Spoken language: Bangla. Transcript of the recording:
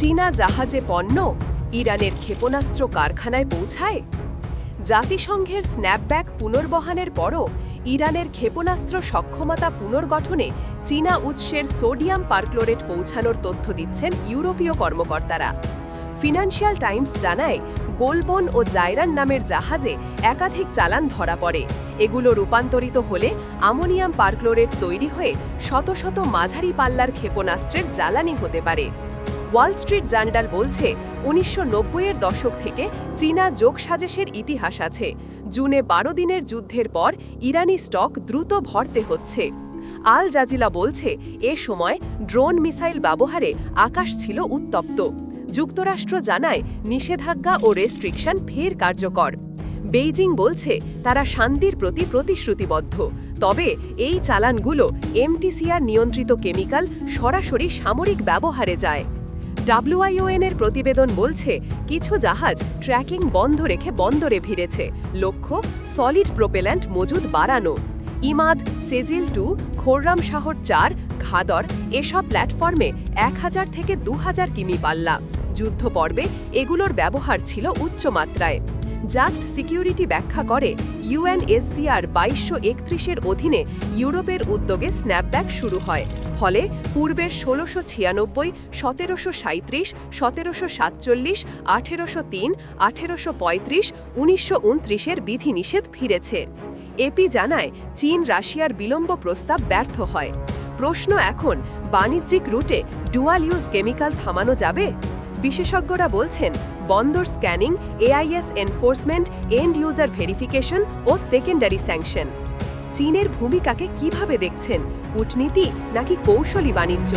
চীনা জাহাজে পণ্য ইরানের ক্ষেপণাস্ত্র কারখানায় পৌঁছায়? জাতিসংঘের স্ন্যাপব্যাক পুনর্বহানের পরও ইরানের ক্ষেপণাস্ত্র সক্ষমতা পুনর্গঠনে চীনা উৎসের সোডিয়াম পারক্লোরেট পৌঁছানোর তথ্য দিচ্ছেন ইউরোপীয় কর্মকর্তারা। ফিনান্সিয়াল টাইমস জানায় গোলবন ও জায়রান নামের জাহাজে একাধিক চালান ধরা পড়ে। এগুলো রূপান্তরিত হলে আমোনিয়াম পারক্লোরেট তৈরি হয়ে শত শত মাঝারি পাল্লার ক্ষেপণাস্ত্রের জ্বালানি হতে পারে। ওয়াল স্ট্রিট জার্নাল বলছে, উনিশশো এর দশক থেকে চীনা যোগসাজেশের ইতিহাস আছে। জুনে বারো দিনের যুদ্ধের পর ইরানি স্টক দ্রুত ভরতে হচ্ছে। আল জাজিলা বলছে, এ সময় ড্রোন মিসাইল ব্যবহারে আকাশ ছিল উত্তপ্ত। যুক্তরাষ্ট্র জানায়, নিষেধাজ্ঞা ও রেস্ট্রিকশন ফের কার্যকর। বেইজিং বলছে, তারা শান্তির প্রতি প্রতিশ্রুতিবদ্ধ। তবে এই চালানগুলো এমটিসিআর নিয়ন্ত্রিত কেমিক্যাল সরাসরি সামরিক ব্যবহারে যায়। ডাব্লিউআইওএন এর প্রতিবেদন বলছে, কিছু জাহাজ ট্র্যাকিং বন্ধ রেখে বন্দরে ভিড়েছে। লক্ষ্য সলিড প্রোপেল্যান্ট মজুদ বাড়ানো। ইমাদ, সেজিল টু, খোররাম শহর চার, ঘাদর, এসব প্ল্যাটফর্মে এক হাজার থেকে দু হাজার কিমি পাল্লা। যুদ্ধ পর্বে এগুলোর ব্যবহার ছিল উচ্চ মাত্রায় জাস্ট সিকিউরিটি ব্যাখ্যা করে ইউএনএসসিআর বাইশশো একত্রিশের অধীনে ইউরোপের উদ্যোগে স্ন্যাপব্যাক শুরু হয়। ফলে পূর্বের ষোলোশো ছিয়ানব্বই, সতেরোশো সাঁত্রিশ সতেরোশো সাতচল্লিশ, আঠেরোশো তিন, আঠেরোশো পঁয়ত্রিশ, উনিশশো উনত্রিশের বিধিনিষেধ ফিরেছে। এপি জানায়, চীন রাশিয়ার বিলম্ব প্রস্তাব ব্যর্থ হয়। প্রশ্ন এখন, বাণিজ্যিক রুটে ডুয়াল ইউজ কেমিক্যাল থামানো যাবে? বিশেষজ্ঞরা বলছেন বন্দর scanning AIS enforcement end user verification ও সেকেন্ডারি স্যাংশন চীনের ভূমিকাকে কীভাবে দেখছেন? কূটনীতি নাকি কৌশলী বাণিজ্য?